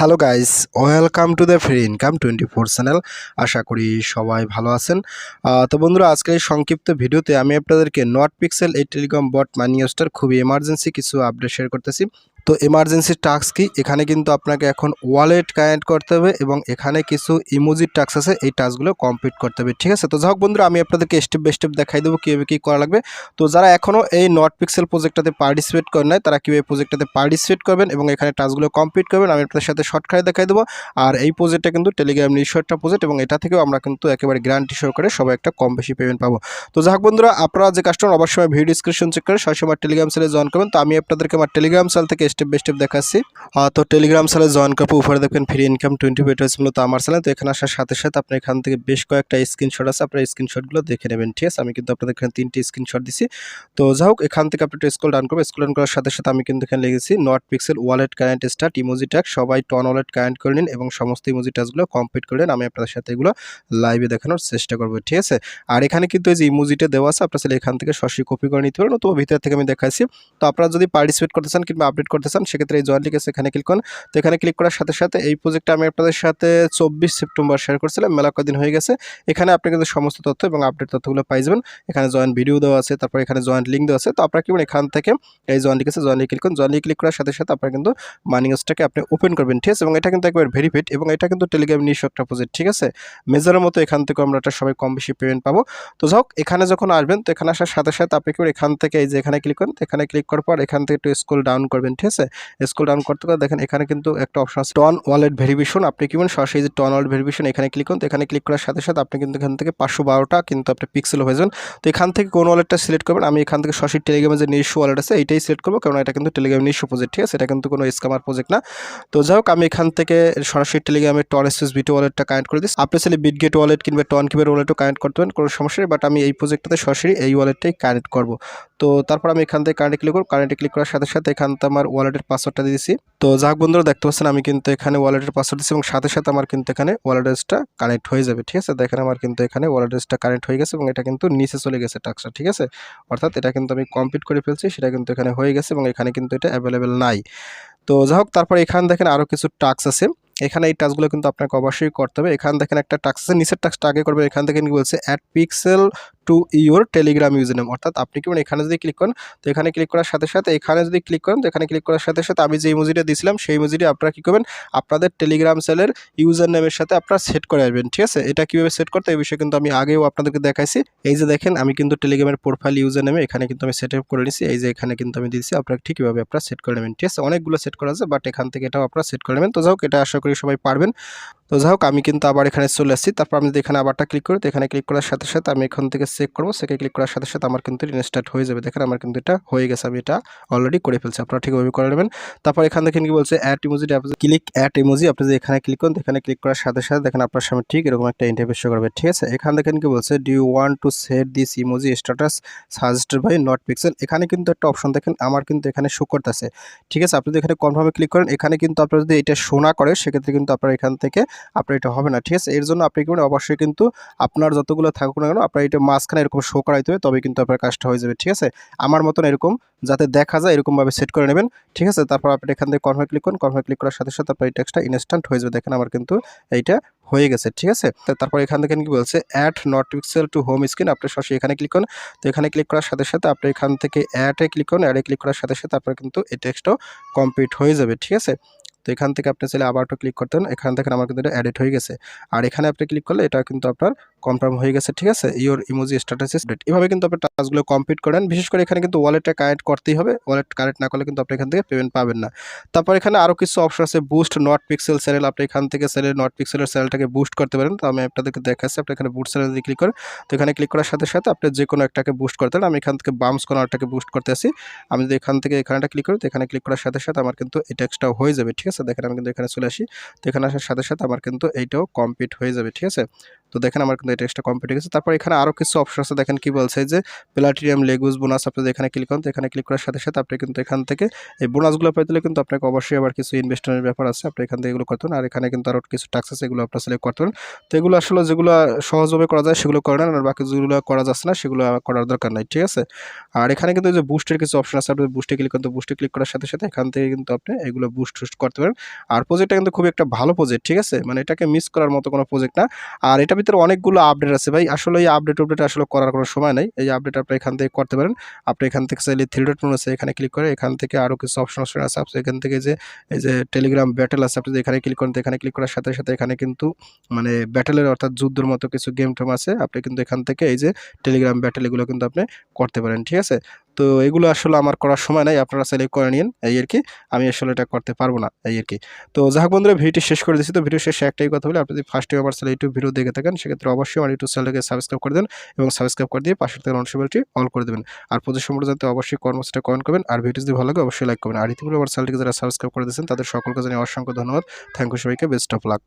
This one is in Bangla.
Hello guys welcome to the free income twenty four channel আশা করি সবাই ভালো আছেন। তো বন্ধুরা, আজকের সংক্ষিপ্ত ভিডিওতে আমি আপনাদেরকে নট পিক্সেল এই টেলিকম বট মানি ইউস্টার খুবই এমার্জেন্সি কিছু আপডেট শেয়ার করতেছি। তো এমার্জেন্সি টাস্ক কি? এখানে কিন্তু আপনাকে এখন ওয়ালেট কানেক্ট করতে হবে এবং এখানে কিছু ইমোজি টাস্ক আছে, এই টাস্কগুলো কমপ্লিট করতে হবে, ঠিক আছে? তো যাই হোক বন্ধুরা, আমি আপনাদেরকে স্টেপ বাই স্টেপ দেখাই দেবো কীভাবে কী করা লাগবে। তো যারা এখনও এই নট পিক্সেল প্রজেক্টটাতে পার্টিসিপেট করেন নাই, তারা কীভাবে প্রজেক্টটাতে পার্টিসিপেট করবেন এবং এখানে টাস্কগুলো কমপ্লিট করবেন, আমি আপনাদের সাথে শর্টকাটে দেখাই দেবো। আর এই প্রজেক্টটা কিন্তু টেলিগ্রাম নিজস্ব একটা প্রজেক্ট এবং এটা থেকেও আমরা কিন্তু একেবারে গ্যারান্টি সহকারে সবাই একটা কম বেশি পেমেন্ট পাবো। তো যাই হোক বন্ধুরা, আপনারা যে কাস্টমার অবশ্যই ভিডিও ডিসক্রিপশন চেক করে সবসময় টেলিগ্রাম সেলে জয়েন করবেন। তো আমি আপনাদেরকে আমার টেলিগ্রাম সেল থেকে স্টেপ বাই স্টেপ দেখাচ্ছি। তো টেলিগ্রাম সেলে জয়েন করার পর উপরে দেখবেন ফ্রি ইনকাম টোয়েন্টি পেটার্স মূলত আমার সেলে তো এখানে আসার সাথে সাথে আপনি এখান থেকে বেশ কয়েকটা স্ক্রিনশট আছে, আপনার স্ক্রিনশটগুলো দেখে নেবেন, ঠিক আছে? আমি কিন্তু আপনাদের এখানে তিনটি স্ক্রিনশট দিছি। তো যাই হোক, এখান থেকে আপনি স্কুল ডান করবেন। স্কুল ডান করার সাথে সাথে আমি কিন্তু এখানে লিখেছি not pixel wallet current start emoji tag সবাই টন ওয়ালেট কারেন্ট করে নিন এবং সমস্ত ইমোজি ট্যাগগুলো কমপ্লিট করে নিন। আমি আপনাদের সাথে এগুলো লাইভে দেখানোর চেষ্টা করব, ঠিক আছে? আর এখানে কিন্তু এই যে ইমোজিটা দেওয়া আছে, আপনার এখান থেকে সরাসরি কপি করে নিতে পারেন অথবা ভিতর থেকে আমি দেখাচ্ছি তো আপনারা যদি পার্টিসিপেট করতে চান কিংবা আপডেট চান সেক্ষেত্রে এই জয়েন লিখে এখানে ক্লিক করুন। তো এখানে ক্লিক করার সাথে সাথে এই প্রজেক্টটা আমি আপনাদের সাথে চব্বিশ সেপ্টেম্বর শেয়ার করছিলাম, মেলা কদিন হয়ে গেছে। এখানে আপনি কিন্তু সমস্ত তথ্য এবং আপডেট তথ্যগুলো পাই যাবেন। এখানে জয়েন্ট ভিডিও দেওয়া আছে, তারপর এখানে জয়েন্ট লিঙ্ক দেওয়া আছে। তো আপনারা কি এখান থেকে এই জয়েন্ট লিখেছে জয়েন্ট ক্লিক করুন। জয়েন্ট ক্লিক করার সাথে সাথে আপনারা কিন্তু মানিংসটাকে আপনি ওপেন করবেন, ঠিক আছে? এবং এটা কিন্তু একবার ভেরিফাইড এবং এটা কিন্তু টেলিগ্রাম নিজস্ব একটা প্রজেক্ট ঠিক আছে? মেজারের মতো এখান থেকে আমরা একটা সবাই কম বেশি পেমেন্ট পাবো। তো যাই এখানে যখন আসবেন, তো এখানে আসার সাথে সাথে আপনি কি এখান থেকে এই যে এখানে ক্লিক করুন এখানে ক্লিক করার পর এখান থেকে একটু স্কুল ডাউন করবেন, ঠিক আছে? স্কুল ডাউন করতে করে দেখেন এখানে কিন্তু একটা অপশন আছে টন ওয়ালেট ভেরিফিকেশন আপনি কি করবেন সরাসরি যে টন ওয়ালেট ভেরিফিকেশন এখানে ক্লিক করুন। তো এখানে ক্লিক করার সাথে সাথে আপনি কিন্তু এখান থেকে পাঁচশো বারোটা কিন্তু আপনি পিক্সেল হয়ে যাবেন। তো এখান থেকে কোন ওয়ালেটটা সিলেক্ট করবেন? আমি এখান থেকে সরাসরি টেলিগ্রামে যে নিজস্ব ওয়ালেট আছে, এইটাই সিলেক্ট করব। কারণ এটা কিন্তু টেলিগ্রাম নিজস্ব প্রজেক্ট ঠিক আছে? এটা কিন্তু কোনো স্কামার প্রজেক্ট না। তো যাই হোক, আমি এখান থেকে সরাসরি টেলিগ্রামের টন এসএস বিটি ওয়ালেটটা কানেক্ট করে দিচ্ছি। আপনি চাইলে বিটগেট ওয়ালেট কিংবা টন কিবের ওয়ালেটও কানেক্ট করতে পারেন, কোনো সমস্যা নেই। বাট আমি এই প্রজেক্টটাতে সরাসরি এই ওয়ালেটটাই কানেক্ট করব। তো তারপর আমি এখান থেকে কারেন্টে ক্লিক করব। কারেন্টে ক্লিক করার সাথে সাথে এখান থেকে আমার ওয়ালেটের পাসওয়ার্ডটা দিয়েছি তো যাক বন্ধুরা, দেখতে পাচ্ছেন আমি কিন্তু এখানে ওয়ালেটের পাসওয়ার্ড দিচ্ছি এবং সাথে সাথে আমার কিন্তু এখানে ওয়ালেটেসটা কানেক্ট হয়ে যাবে, ঠিক আছে? দেখেন আমার কিন্তু এখানে ওয়ালেটেসটা কানেক্ট হয়ে গেছে এবং এটা কিন্তু নিচে চলে গেছে টাক্সটা ঠিক আছে? অর্থাৎ এটা কিন্তু আমি কমপ্লিট করে ফেলছি, সেটা কিন্তু এখানে হয়ে গেছে এবং এখানে কিন্তু এটা অ্যাভেলেবেল নাই। তো যাই হোক, তারপর এখানে দেখেন আরও কিছু টাক্স আছে। এখানে এই টাস্কগুলো কিন্তু আপনাকে অবশ্যই করতে হবে। এখান দেখেন একটা টাক্স আছে, নিচের টাক্সটা আগে করবে। এখান থেকে বলছে? Add pixel to your Telegram username অর্থাৎ আপনি কি মানে এখানে যদি ক্লিক করেন, তো এখানে ক্লিক করার সাথে সাথে, এখানে যদি ক্লিক করেন, তো এখানে ক্লিক করার সাথে সাথে আমি যে ইমোজিটা দিয়েছিলাম, সেই ইমোজিটি আপনারা কী করবেন, আপনাদের টেলিগ্রাম সেলের ইউজার নেমের সাথে আপনারা সেট করে আসবেন, ঠিক আছে? এটা কীভাবে সেট করতে এই বিষয়ে কিন্তু আমি আগেও আপনাদেরকে দেখাইছি। এই যে দেখেন, আমি কিন্তু টেলিগ্রামের প্রোফাইল ইউজার নেমে এখানে কিন্তু আমি সেট আপ করে নিছি এই যে এখানে কিন্তু আমি দিয়েছি, আপনারা ঠিকভাবে আপনারা সেট করে নেবেন, ঠিক আছে? অনেকগুলো সেট করা আছে বাট এখান থেকে এটাও আপনারা সেট করে নেবেন। তো যাই হোক, এটা আশা করি সবাই পারবেন। তো যাই হোক আমি কিন্তু আবার এখানে চলে আসছি। তারপর আমি এখানে আবারটা ক্লিক করি, তো এখানে ক্লিক করার সাথে সাথে আমি এখান থেকে চেক করব। সেকে ক্লিক করার সাথে সাথে আমার কিন্তু ইনস্টার্ট হয়ে যাবে। দেখেন আমার কিন্তু এটা হয়ে গেছে, আমি এটা অলরেডি করে ফেলছি। আপনারা ঠিকভাবে করে নেবেন। তারপর এখান থেকে কি বলছে? At emoji click at emoji আপনি যদি এখানে ক্লিক করেন এখানে ক্লিক করার সাথে সাথে দেখেন আপনার সামনে ঠিক এরকম একটা ইন্টারভিউ শো করবে। ঠিক আছে? এখান দেখেন কি বলছে? Do you want to set this emoji status suggested by not pixel এখানে কিন্তু একটা অপশন দেখেন, আমার কিন্তু এখানে শো করতেছে। ঠিক আছে? আপনি যদি এখানে কনফার্মে ক্লিক করেন, এখানে কিন্তু আপনার যদি এটা শোনা করে, সেক্ষেত্রে কিন্তু আপনার এখান থেকে আপনার এটা হবে না, ঠিক আছে? এর জন্য আপনি কি অবশ্যই কিন্তু আপনার যতগুলো থাকুক না কেন, আপনার এটা মাঝখানে এরকম শো করাইতে হবে তবে কিন্তু আপনার কাজটা হয়ে যাবে, ঠিক আছে? আমার মতন এরকম যাতে দেখা যায়, এরকমভাবে সেট করে নেবেন, ঠিক আছে? তারপর আপনি এখান থেকে কনফার্ম ক্লিক করুন কনফার্ম ক্লিক করার সাথে সাথে আপনার এই টেক্সটটা ইনস্ট্যান্ট হয়ে যাবে, দেখেন আমার কিন্তু এইটা হয়ে গেছে, ঠিক আছে? তারপর এখান থেকে কি বলছে? Add not pixel to home screen আপনি সরাসরি এখানে ক্লিক করুন, তো এখানে ক্লিক করার সাথে সাথে আপনি এখান থেকে অ্যাডে ক্লিক করুন অ্যাডে ক্লিক করার সাথে সাথে আপনার কিন্তু এই টেক্সটও কমপ্লিট হয়ে যাবে, ঠিক আছে? তো এখান থেকে আপনি চাইলে আবার একটু ক্লিক করতেন এখান থেকে আমার কিন্তু এটা অ্যাডিট হয়ে গেছে। আর এখানে আপনি ক্লিক করলে এটা কিন্তু আপনার কনফার্ম হয়ে গেছে, ঠিক আছে? Your emoji status is date এভাবে কিন্তু আপনি টাস্কগুলো কমপ্লিট করেন। বিশেষ করে এখানে কিন্তু ওয়ালেটটা কানেক্ট করতেই হবে। ওয়ালেট কানেক্ট না করলে কিন্তু আপনি এখান থেকে পেমেন্ট পাবেন না। তারপর এখানে আরও কিছু অপশন আছে। বুস্ট নট পিক্সেল স্যারেল আপনি এখান থেকে স্যারেল নট পিক্সেলের স্যারেলটাকে বুস্ট করতে পারেন। তো আমি আপনাদেরকে দেখাচ্ছি। আপনি এখানে বুস্ট দিয়ে ক্লিক করেন, তো এখানে ক্লিক করার সাথে সাথে আপনি যে কোনো একটাকে বুস্ট করতে পারেন। আমি এখান থেকে বামস কর্নারটাকে বুস্ট করতে আসি। আমি যদি এখান থেকে এখানেটা ক্লিক করি, তো এখানে ক্লিক করার সাথে সাথে আমার কিন্তু এই টেক্সটটাও হয়ে যাবে, ঠিক আছে? দেখেন আমি কিন্তু এখানে চলে আসি। তো এখানে আসার সাথে সাথে আমার কিন্তু এইটাও কমপ্লিট হয়ে যাবে, ঠিক আছে? তো দেখেন আমার কিন্তু এটা এক্সট্রা কমপ্লিট হয়ে গেছে। তারপর এখানে আরও কিছু অপশন আছে। দেখেন কি বলছে যে প্লাটিনিয়াম লেগুস বোনাস আপনি এখানে ক্লিক করেন তো এখানে ক্লিক করার সাথে সাথে আপনি কিন্তু এখান থেকে এই বোনাসগুলো পেতে কিন্তু আপনাকে অবশ্যই আবার কিছু ইনভেস্টমেন্টের ব্যাপার আছে। আপনি এখান থেকে এগুলো করতে পারেন। আর এখানে কিন্তু আরও কিছু টাক্স আছে, এগুলো আপনার সিলেক্ট করতে পারেন। তো এগুলো আসলে যেগুলো সহজভাবে করা যায় সেগুলো করে নেন আর বাকি যেগুলো করা যাচ্ছে না সেগুলো করার দরকার নাই, ঠিক আছে? আর এখানে কিন্তু যে বুস্টের কিছু অপশন আছে, আপনি বুস্টে ক্লিক করতে বুস্টে ক্লিক করার সাথে সাথে এখান থেকে কিন্তু আপনি এগুলো বুস্ট টুস্ট করতে পারেন। আর প্রজেক্টটা কিন্তু খুব একটা ভালো প্রজেক্ট ঠিক আছে? মানে এটাকে মিস করার মতো কোনো প্রজেক্ট না। আর এটার ভিতরে অনেকগুলো আপডেট আছে ভাই। আসলে এই আপডেট আপডেট আসলে করার কোনো সময় নেই। এই আপডেট আপনি এখান থেকে করতে পারেন। আপনি এখান থেকে চাইলে থ্রি ডট আছে, এখানে ক্লিক করে এখান থেকে আরও কিছু অপশন অপশন আছে। আপনি এখান থেকে যে, এই যে টেলিগ্রাম ব্যাটেল আছে, আপনি এখানে ক্লিক করেন এখানে ক্লিক করার সাথে সাথে এখানে কিন্তু মানে ব্যাটেলের অর্থাৎ যুদ্ধর মতো কিছু গেম টেম আছে। আপনি কিন্তু এখান থেকে এই যে টেলিগ্রাম ব্যাটেল এগুলো কিন্তু আপনি করতে পারেন, ঠিক আছে? তো এগুলো আসলে আমার করার সময় নাই, আপনারা চাইলে করে নিন, এই আর কি। আমি আসলে এটা করতে পারব না, এই আর কি। তো যাই বন্ধুরা, ভিডিওটি শেষ করে দিচ্ছি তো ভিডিও শেষে একটাই কথা বলে, আপনি যদি ফার্স্ট টাইম আমার ইউটিউব ভিডিও দেখে থাকেন, সেক্ষেত্রে অবশ্যই আমার ইউটিউব চ্যানেলকে সাবস্ক্রাইব করে দেন এবং সাবস্ক্রাইব করে দিয়ে পাশের থেকে নোটিফিকেশনটি অল করে দেবেন। আর প্রতি সম্পর্কে জানতে অবশ্যই কর্মসূচিটা কমেন্ট করবেন, আর ভিডিও যদি ভালো লাগে অবশ্যই লাইক করবেন। আর ইতিপূর্বে আমার চ্যানেলটিকে যারা সাবস্ক্রাইব করে দিয়েছেন, তাদের সকলকে জানিয়ে অসংখ্য ধন্যবাদ। থ্যাংক ইউ সবাইকে বেস্ট অফ লাক